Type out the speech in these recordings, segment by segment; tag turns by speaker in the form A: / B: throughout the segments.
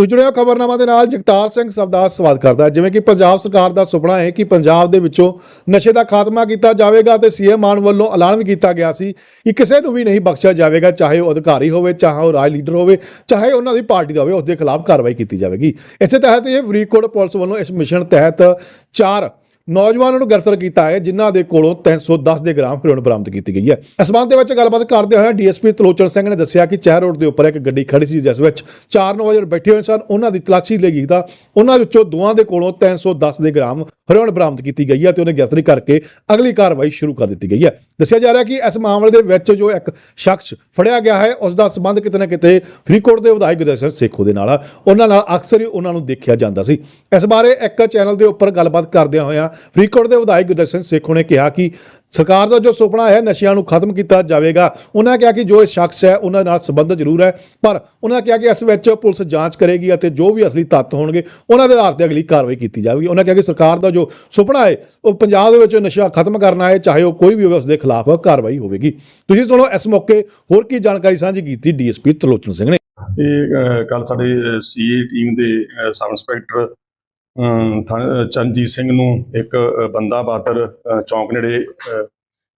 A: ਤੋ ਜੁੜਿਆ ਖਬਰਨਾਮਾ ਦੇ ਨਾਲ, ਜਗਤਾਰ ਸਿੰਘ ਸਵਦਾਸ ਸਵਾਲ ਕਰਦਾ ਜਿਵੇਂ ਕਿ ਪੰਜਾਬ ਸਰਕਾਰ ਦਾ ਸੁਪਨਾ ਹੈ ਕਿ ਪੰਜਾਬ ਦੇ ਵਿੱਚੋਂ ਨਸ਼ੇ ਦਾ ਖਾਤਮਾ ਕੀਤਾ ਜਾਵੇਗਾ ਤੇ ਸੀਐਮ ਮਾਨ ਵੱਲੋਂ ਐਲਾਨ ਵੀ ਕੀਤਾ ਗਿਆ ਸੀ ਕਿ ਕਿਸੇ ਨੂੰ ਵੀ ਨਹੀਂ ਬਖਸ਼ਿਆ ਜਾਵੇਗਾ, ਚਾਹੇ ਉਹ ਅਧਿਕਾਰੀ ਹੋਵੇ, ਚਾਹੇ ਉਹ ਰਾਜ ਲੀਡਰ ਹੋਵੇ, ਚਾਹੇ ਉਹਨਾਂ ਦੀ ਪਾਰਟੀ ਦਾ ਹੋਵੇ, ਉਸ ਦੇ ਖਿਲਾਫ ਕਾਰਵਾਈ ਕੀਤੀ ਜਾਵੇਗੀ। ਇਸੇ ਤਹਿਤ ਇਹ ਫਰੀਦਕੋਟ ਪੁਲਿਸ ਵੱਲੋਂ ਇਸ ਮਿਸ਼ਨ ਤਹਿਤ ਚਾਰ ਨੌਜਵਾਨਾਂ ਨੂੰ ਗ੍ਰਿਫਤਾਰ ਕੀਤਾ ਹੈ, ਜਿਨ੍ਹਾਂ ਦੇ ਕੋਲੋਂ 310 ਦੇ ਗ੍ਰਾਮ ਹੈਰੋਇਨ ਬਰਾਮਦ ਕੀਤੀ ਗਈ ਹੈ। ਇਸ ਸੰਬੰਧ ਦੇ ਵਿੱਚ ਗੱਲਬਾਤ ਕਰਦੇ ਹੋਏ ਡੀਐਸਪੀ ਤਲੋਚਨ ਸਿੰਘ ਨੇ ਦੱਸਿਆ ਕਿ ਚਹਿਰ ਰੋਡ ਦੇ ਉੱਪਰ ਇੱਕ ਗੱਡੀ ਖੜੀ ਸੀ, ਜਿਸ ਵਿੱਚ ਚਾਰ ਨੌਜਵਾਨ ਬੈਠੇ ਹੋਏ ਸਨ। ਉਹਨਾਂ ਦੀ ਤਲਾਸ਼ੀ ਲਈ ਗਈ ਤਾਂ ਉਹਨਾਂ ਵਿੱਚੋਂ ਦੋਵਾਂ ਦੇ ਕੋਲੋਂ 310 ਦੇ ਗ੍ਰਾਮ ਹੈਰੋਇਨ ਬਰਾਮਦ ਕੀਤੀ ਗਈ ਹੈ ਤੇ ਉਹਨੇ ਗ੍ਰਿਫਤਾਰੀ ਕਰਕੇ ਅਗਲੀ ਕਾਰਵਾਈ ਸ਼ੁਰੂ ਕਰ ਦਿੱਤੀ ਗਈ ਹੈ। ਦੱਸਿਆ ਜਾ ਰਿਹਾ ਕਿ ਇਸ ਮਾਮਲੇ ਦੇ ਵਿੱਚ ਜੋ ਇੱਕ ਸ਼ਖਸ ਫੜਿਆ ਗਿਆ ਹੈ, ਉਸ ਦਾ ਸੰਬੰਧ ਕਿਤੇ ਨਾ ਕਿਤੇ ਫਰੀਦਕੋਟ ਦੇ ਵਿਧਾਇਕ ਗੁਰਦਰਸ਼ਨ ਸੇਖੋ ਦੇ ਨਾਲ ਆ। ਉਹਨਾਂ ਨਾਲ ਅਕਸਰ ਹੀ ਉਹਨਾਂ ਨੂੰ ਦੇਖਿਆ ਜਾਂਦਾ ਸੀ। ਇਸ ਬਾਰੇ ਇੱਕ ਚੈਨਲ ਦੇ ਉੱਪਰ ਗੱਲਬਾਤ ਕਰਦਿਆਂ ਹੋਇਆਂ ਫਰੀਦਕੋਟ ਦੇ ਵਿਧਾਇਕ ਗੁਰਦਰਸ਼ਨ ਸੇਖੋ ਨੇ ਕਿਹਾ ਕਿ ਸਰਕਾਰ ਦਾ ਜੋ ਸੁਪਨਾ ਹੈ, ਨਸ਼ਿਆਂ ਨੂੰ ਖਤਮ ਕੀਤਾ ਜਾਵੇਗਾ। ਉਹਨਾਂ ਕਿਹਾ ਕਿ ਜੋ ਇਹ ਸ਼ਖਸ ਹੈ, ਉਹਨਾਂ ਨਾਲ ਸੰਬੰਧ ਜ਼ਰੂਰ ਹੈ, ਪਰ ਉਹਨਾਂ ਕਿਹਾ ਕਿ ਇਸ ਵਿੱਚ ਪੁਲਿਸ ਜਾਂਚ ਕਰੇਗੀ ਅਤੇ ਜੋ ਵੀ ਅਸਲੀ ਤੱਤ ਹੋਣਗੇ, ਉਹਨਾਂ ਦੇ ਆਧਾਰ ਤੇ ਅਗਲੀ ਕਾਰਵਾਈ ਕੀਤੀ ਜਾਵੇਗੀ। ਉਹਨਾਂ ਕਿਹਾ ਕਿ ਸਰਕਾਰ ਦਾ ਜੋ ਸੁਪਨਾ ਹੈ, ਉਹ ਪੰਜਾਬ ਦੇ ਵਿੱਚ ਨਸ਼ਾ ਖਤਮ ਕਰਨਾ ਹੈ, ਚਾਹੇ ਉਹ ਕੋਈ ਵੀ ਹੋਵੇ ਉਸ ਦੇ ਖਿਲਾਫ ਕਾਰਵਾਈ ਹੋਵੇਗੀ। ਤੁਸੀਂ ਸੁਣੋ ਇਸ ਮੌਕੇ ਹੋਰ ਕੀ ਜਾਣਕਾਰੀ ਸਾਂਝੀ ਕੀਤੀ ਡੀਐਸਪੀ ਤਲੋਚਨ ਸਿੰਘ ਨੇ।
B: ਇਹ ਕੱਲ ਸਾਡੇ ਸੀਏ ਟੀਮ ਦੇ sub inspector um, Charanjit Singh ਨੂੰ ਇੱਕ ਬੰਦਾ ਬਾਦਰ ਚੌਂਕ ਨੇੜੇ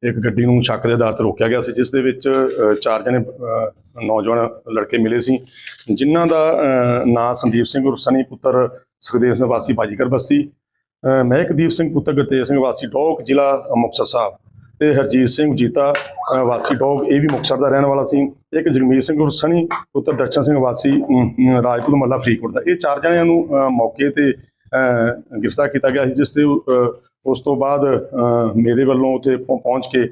B: ਇੱਕ ਗੱਡੀ ਨੂੰ ਸ਼ੱਕ ਦੇ ਆਧਾਰ ਤੇ ਰੋਕਿਆ ਗਿਆ ਸੀ ਜਿਸ ਦੇ ਵਿੱਚ ਚਾਰ ਜਣੇ ਨੌਜਵਾਨ ਲੜਕੇ ਮਿਲੇ ਸੀ ਜਿਨ੍ਹਾਂ ਦਾ ਨਾਂ ਸੰਦੀਪ ਸਿੰਘ ਉਰਫ ਸਨੀ ਪੁੱਤਰ ਸੁਖਦੇਵ ਸਿੰਘ ਵਾਸੀ ਬਾਜੀਕਰ ਬਸਤੀ ਮਹਿਕਦੀਪ ਸਿੰਘ ਪੁੱਤਰ ਗੁਰਤੇਜ ਸਿੰਘ ਵਾਸੀ ਡੋਕ ਜ਼ਿਲ੍ਹਾ ਮੁਕਤਸਰ ਸਾਹਿਬ ਤੇ ਹਰਜੀਤ ਸਿੰਘ ਜੀਤਾ ਵਾਸੀ ਟੋਕ ਇਹ ਵੀ ਮੁਕਤਸਰ ਦਾ ਰਹਿਣ ਵਾਲਾ ਸੀ ਇੱਕ ਜਗਮੀਤ ਸਿੰਘ ਉਰਫ ਪੁੱਤਰ ਦਰਸ਼ਨ ਸਿੰਘ ਵਾਸੀ ਰਾਜਪੁਰ ਅਮ, ਮੱਲਾ ਫਰੀਦਕੋਟ ਦਾ। ਇਹ ਚਾਰ ਜਣਿਆਂ ਨੂੰ ਮੌਕੇ ਤੇ ਗ੍ਰਿਫਤਾਰ ਕੀਤਾ ਗਿਆ ਸੀ ਜਿਸ ਦੇ ਅਹ, ਉਸ ਤੋਂ ਬਾਅਦ ਮੇਰੇ ਵੱਲੋਂ ਉੱਥੇ ਪਹੁੰ- ਪਹੁੰਚ ਕੇ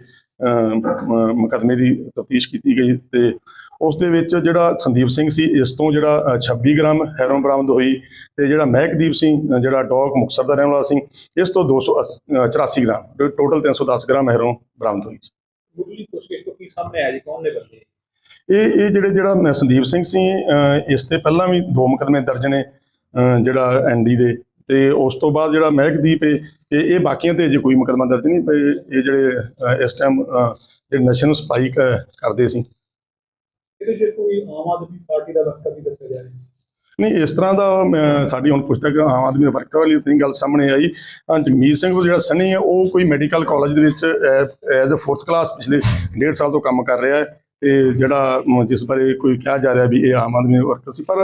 B: ਮੁਕਦਮੇ ਦੀ ਤਫਤੀਸ਼ ਕੀਤੀ ਗਈ ਤੇ ਉਸ ਦੇ ਵਿੱਚ ਜਿਹੜਾ ਸੰਦੀਪ ਸਿੰਘ ਸੀ ਇਸ ਤੋਂ ਜਿਹੜਾ ਅਹ, 26 ਗ੍ਰਾਮ ਹੈਰੋਨ ਬਰਾਮਦ ਹੋਈ ਤੇ ਜਿਹੜਾ ਮਹਿਕਦੀਪ ਸਿੰਘ ਜਿਹੜਾ ਡੌਗ ਮੁਕਤਸਰ ਦਾ ਰਹਿਣ ਵਾਲਾ ਸੀ ਇਸ ਤੋਂ 284 ਗ੍ਰਾਮ ਟੋਟਲ 310 ਗ੍ਰਾਮ ਹੈਰੋਨ ਬਰਾਮਦ ਹੋਈ ਸੀ।
C: ਮੁੱਢਲੀ ਪੁੱਛਗਿੱਛ ਤੋਂ ਕੀ ਸਾਹਮਣੇ ਆਇਆ ਜੀ? ਕੌਣ ਨੇ ਬੰਦੇ?
B: ਇਹ ਇਹ ਜਿਹੜੇ ਜਿਹੜਾ ਸੰਦੀਪ ਸਿੰਘ ਸੀ ਇਸ ਤੇ ਪਹਿਲਾਂ ਵੀ ਦੋ ਮੁਕਦਮੇ ਦਰਜ ਨੇ ਜਿਹੜਾ ਐਨਡੀ ਦੇ ਤੇ ਉਸ ਤੋਂ ਬਾਅਦ ਜਿਹੜਾ ਮਹਿਕਦੀਪ ਇਹ ਇਹ ਬਾਕੀਆਂ ਤੇ ਅਜੇ ਕੋਈ ਮੁਕਦਮਾ ਦਰਜ ਨਹੀਂ ਪਏ ਇਹ ਜਿਹੜੇ ਇਸ ਟਾਈਮ ਜਿਹੜੇ ਨਸ਼ੇ ਨੂੰ ਸਪਲਾਈ ਕ- ਕਰਦੇ ਸੀ।
C: ਇਹਦੇ ਜੇ ਕੋਈ ਆਮ ਆਦਮੀ ਪਾਰਟੀ ਦਾ ਵਕਤ ਵੀ ਦੱਸਿਆ ਜਾ ਰਿਹਾ
B: ਨਹੀਂ ਇਸ ਤਰ੍ਹਾਂ ਦਾ ਸਾਡੀ ਹੁਣ ਪੁਸਤਕ ਆਮ ਆਦਮੀ ਵਰਕਰ ਵਾਲੀ ਤਾਂ ਗੱਲ ਸਾਹਮਣੇ ਆਈ। ਜਗਮੀਤ ਸਿੰਘ ਜਿਹੜਾ ਸਨੀ ਹੈ ਉਹ ਕੋਈ ਮੈਡੀਕਲ ਕਾਲਜ ਦੇ ਵਿੱਚ ਐਜ਼ ਅ ਫੋਰਥ ਕਲਾਸ ਪਿਛਲੇ ਡੇਢ ਸਾਲ ਤੋਂ ਕੰਮ ਕਰ ਰਿਹਾ ਹੈ। ਤੇ ਜਿਹੜਾ ਜਿਸ ਬਾਰੇ ਕੋਈ ਕਿਹਾ ਜਾ ਰਿਹਾ ਵੀ ਇਹ ਆਮ ਆਦਮੀ ਵਰਕਰ ਸੀ ਪਰ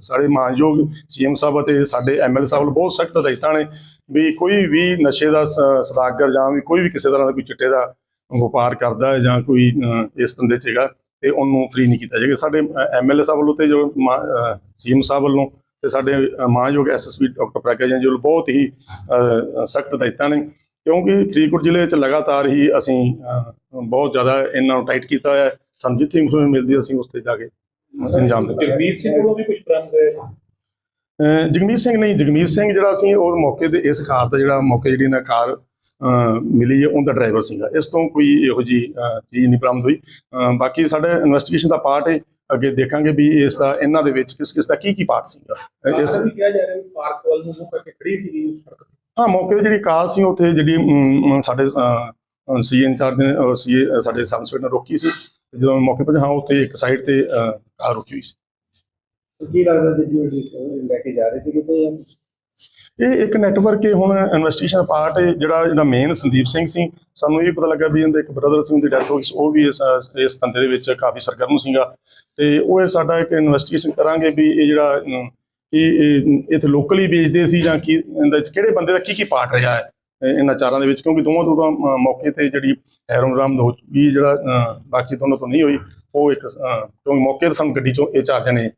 B: ਸਾਡੇ ਮਾਨਯੋਗ ਸੀਐਮ ਸਾਹਿਬ ਅਤੇ ਸਾਡੇ ਐਮਐਲ ਸਾਹਿਬ ਵੱਲੋਂ ਬਹੁਤ ਸਖਤ ਹਦਾਇਤਾਂ ਨੇ ਵੀ ਕੋਈ ਵੀ ਨਸ਼ੇ ਦਾ ਸ- ਸਦਾਗਰ ਜਾਂ ਵੀ ਕੋਈ ਵੀ ਕਿਸੇ ਤਰ੍ਹਾਂ ਦਾ ਕੋਈ ਚਿੱਟੇ ਦਾ ਵਪਾਰ ਕਰਦਾ ਹੈ ਜਾਂ ਕੋਈ ਇਸ ਧੰਦੇ 'ਚ ਹੈਗਾ ਤੇ ਉਹਨੂੰ ਫ੍ਰੀ ਨਹੀਂ ਕੀਤਾ ਜਾਏਗਾ। ਸਾਡੇ ਐਮਐਲਏ ਸਾਹਿਬ ਵੱਲੋਂ ਤੇ ਜੋ ਸੀਐਮ ਸਾਹਿਬ ਵੱਲੋਂ ਤੇ ਸਾਡੇ ਅਹ, ਮਾਨਯੋਗ ਐਸਐਸਪੀ ਡਾਕਟਰ ਪ੍ਰਕਾਸ਼ ਜੀ ਵੱਲੋਂ ਬਹੁਤ ਹੀ ਸਖਤ ਹਦਾਇਤਾਂ ਨੇ ਕਿਉਂਕਿ ਫਰੀਦਕੋਟ ਜ਼ਿਲ੍ਹੇ ਵਿੱਚ ਲਗਾਤਾਰ ਹੀ ਅਸੀਂ ਬਹੁਤ ਜ਼ਿਆਦਾ ਇਹਨਾਂ ਨੂੰ ਟਾਈਟ ਕੀਤਾ ਹੋਇਆ ਹੈ। ਸਾਨੂੰ ਜਿੱਥੇ ਇਨਫੋਰਮੇਸ਼ਨ ਮਿਲਦੀ ਹੈ ਅਸੀਂ ਉਸ ਤੇ ਜਾ ਕੇ ਅੰਜਾਮ ਦਿੰਦੇ ਹਾਂ।
C: ਜਗਮੀਤ ਸਿੰਘ ਕੋਲੋਂ ਵੀ ਕੁਝ ਬਰਾਮਦ ਹੋਇਆ
B: ਜਗਮੀਤ ਸਿੰਘ ਨਹੀਂ ਜਗਮੀਤ ਸਿੰਘ ਜਿਹੜਾ ਸੀ ਉਹ ਮੌਕੇ ਤੇ ਇਸ ਕਾਰ ਦਾ ਜਿਹੜਾ ਮੌਕੇ ਜਿਹੜੀ ਨਾ ਕਾਰ ਮਿਲੀ ਹੈ ਉਹਦਾ ਡਰਾਈਵਰ ਸੀਗਾ। ਇਸ ਤੋਂ ਕੋਈ ਇਹੋ ਜੀ ਚੀਜ਼ ਨਹੀਂ ਬਰਾਮਦ ਹੋਈ। ਬਾਕੀ ਸਾਡੇ ਇਨਵੈਸਟੀਗੇਸ਼ਨ ਦਾ ਪਾਰਟ ਹੈ ਅੱਗੇ ਦੇਖਾਂਗੇ ਵੀ ਇਸ ਦਾ ਇਹਨਾਂ ਦੇ ਵਿੱਚ ਕਿਸ ਕਿਸ ਦਾ ਕੀ ਕੀ ਪਾਰਟ ਸੀਗਾ ਇਸ
C: ਵੀ ਕਿਹਾ ਜਾ ਰਿਹਾ ਵੀ ਪਾਰਕ ਵੱਲ ਨੂੰ ਮੁੱਖ ਕਰਕੇ ਖੜੀ ਸੀ।
B: ਹਾਂ ਮੌਕੇ ਤੇ ਜਿਹੜੀ ਕਾਰ ਸੀ ਉੱਥੇ ਜਿਹੜੀ ਸਾਡੇ ਸੀਏ ਇੰਚਾਰਜ ਨੇ ਸੀਏ ਸਾਡੇ ਸਬ ਇੰਸਪੈਕਟਰ ਰੋਕੀ ਸੀ। ਜਦੋਂ ਮੌਕੇ ਤੇ ਹਾਂ ਉੱਥੇ ਇੱਕ ਸਾਈਡ ਤੇ ਅਹ, ਕਾਰ ਰੁਕੀ ਹੋਈ ਸੀ।
C: ਕੀ ਲੱਗਦਾ ਜੀ ਜੀ ਲੈ ਕੇ ਜਾ ਰਹੇ ਸੀ ਕਿਤੇ
B: ਇਹ ਇੱਕ ਨੈਟਵਰਕ ਹੈ ਹੁਣ ਇਨਵੈਸਟੀਗੇਸ਼ਨ ਪਾਰਟ ਜਿਹੜਾ ਜਿਹੜਾ ਮੇਨ ਸੰਦੀਪ ਸਿੰਘ ਸੀ। ਸਾਨੂੰ ਇਹ ਪਤਾ ਲੱਗਾ ਵੀ ਇਹਦੇ ਇੱਕ ਬ੍ਰਦਰ ਸੀ ਉਹਦੀ ਡੈਥ ਹੋ ਗਈ ਸੀ। ਉਹ ਵੀ ਇਸ ਇਸ ਧੰਦੇ ਦੇ ਵਿੱਚ ਕਾਫੀ ਸਰਗਰਮ ਸੀਗਾ। ਤੇ ਉਹ ਇਹ ਸਾਡਾ ਇੱਕ ਇਨਵੈਸਟੀਗੇਸ਼ਨ ਕਰਾਂਗੇ ਵੀ ਇਹ ਜਿਹੜਾ ਅਮ, ਕਿ ਇਹ ਇੱਥੇ ਲੋਕਲੀ ਵੇਚਦੇ ਸੀ ਜਾਂ ਕੀ ਇਹਦੇ ਵਿੱਚ ਕਿਹੜੇ ਬੰਦੇ ਦਾ ਕੀ ਕੀ ਪਾਰਟ ਰਿਹਾ ਹੈ। ਇਹ- ਇਹਨਾਂ ਚਾਰਾਂ ਦੇ ਵਿੱਚ ਕਿਉਂਕਿ ਦੋਵਾਂ ਤੋਂ ਤਾਂ ਮੌਕੇ ਤੇ ਜਿਹੜੀ ਹੈਰੋਨ ਬਰਾਮਦ ਹੋ ਚੁੱਕੀ ਜਿਹੜਾ ਬਾਕੀ ਦੋਨੋਂ ਤੋਂ ਨਹੀਂ ਹੋਈ ਉਹ ਇੱਕ ਕਿਉਂਕਿ ਮੌਕੇ ਤੇ ਸਾਨੂੰ ਗੱਡੀ ਚੋਂ ਇਹ ਚਾਰ ਜਣੇ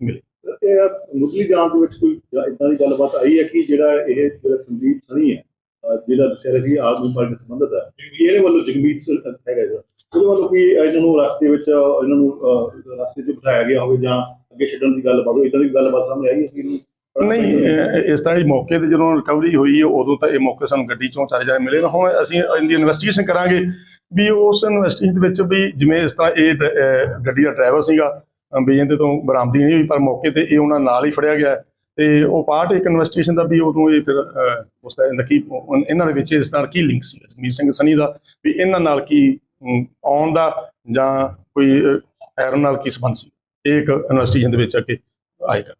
B: ਮਿਲੇ।
D: ਤੇ ਮੁੱਢਲੀ ਜਾਂਚ ਦੇ ਵਿੱਚ ਕੋਈ ਇਦਾਂ ਦੀ ਗੱਲਬਾਤ ਆਈ ਹੈ ਕਿ ਜਿਹੜਾ ਇਹ ਜਿਹੜਾ ਸੰਦੀਪ ਸਣੀ ਹੈ ਜਿਹੜਾ ਦੱਸਿਆ ਰਿਹਾ ਕਿ ਆਦਮੀ ਪਾਰਟੀ ਨਾਲ ਸੰਬੰਧਿਤ ਹੈ ਇਹਦੇ ਵੱਲੋਂ ਜਗਮੀਤ ਸ- ਹੈਗਾ ਜਿਹੜਾ ਉਹਦੇ ਵੱਲੋਂ ਕੋਈ ਇਹਨਾਂ ਨੂੰ ਰਸਤੇ ਵਿੱਚ ਇਹਨਾਂ ਨੂੰ ਅਹ, ਰਸਤੇ 'ਚ ਬਿਠਾਇਆ ਗਿਆ ਹੋਵੇ ਜਾਂ ਅੱਗੇ ਛੱਡਣ ਦੀ ਗੱਲਬਾਤ ਹੋਵੇ ਇਦਾਂ ਦੀ ਗੱਲਬਾਤ ਸਾਹਮਣੇ ਆਈ ਹੈ ਕਿ
B: ਨਹੀਂ ਇਸ ਤਰ੍ਹਾਂ ਹੀ ਮੌਕੇ ਤੇ ਜਦੋਂ ਰਿਕਵਰੀ ਹੋਈ ਹੈ ਉਦੋਂ ਤਾਂ ਇਹ ਮੌਕੇ ਸਾਨੂੰ ਗੱਡੀ ਚੋਂ ਚਾਰੇ ਜਾਣੇ ਮਿਲੇ ਨਾ। ਹੁਣ ਅਸੀਂ ਇਹਦੀ ਇਨਵੈਸਟੀਗੇਸ਼ਨ ਕਰਾਂਗੇ ਵੀ ਉਸ ਇਨਵੈਸਟੀਗੇਸ਼ਨ ਦੇ ਵਿੱਚ ਵੀ ਜਿਵੇਂ ਇਸ ਤਰ੍ਹਾਂ ਇਹ ਡ- ਗੱਡੀ ਦਾ ਡਰਾਈਵਰ ਸੀਗਾ ਅਹ ਵੀ ਇਹਦੇ ਤੋਂ ਬਰਾਮਦੀ ਨਹੀਂ ਹੋਈ ਪਰ ਮੌਕੇ ਤੇ ਇਹ ਉਹਨਾਂ ਨਾਲ ਹੀ ਫੜਿਆ ਗਿਆ। ਤੇ ਉਹ ਪਾਰਟ ਇੱਕ ਇਨਵੈਸਟੀਗੇਸ਼ਨ ਦਾ ਵੀ ਉਦੋਂ ਇਹ ਫਿਰ ਅਹ, ਉਸ ਦਾ ਇਹਦਾ ਕੀ ਇਹਨਾਂ ਦੇ ਵਿੱਚ ਇਸ ਤਰ੍ਹਾਂ ਕੀ ਲਿੰਕ ਸੀ? ਜਗਮੀਤ ਸਿੰਘ ਸਨੀ ਦਾ ਵੀ ਇਹਨਾਂ ਨਾਲ ਕੀ ਆਉਣ ਦਾ ਜਾਂ ਕੋਈ ਐਰਨ ਨਾਲ ਕੀ ਸੰਬੰਧ ਸੀ? ਇਹ ਇੱਕ ਇਨਵੈਸਟੀਗੇਸ਼ਨ ਦੇ ਵਿੱਚ ਅੱਗੇ ਆਏਗਾ।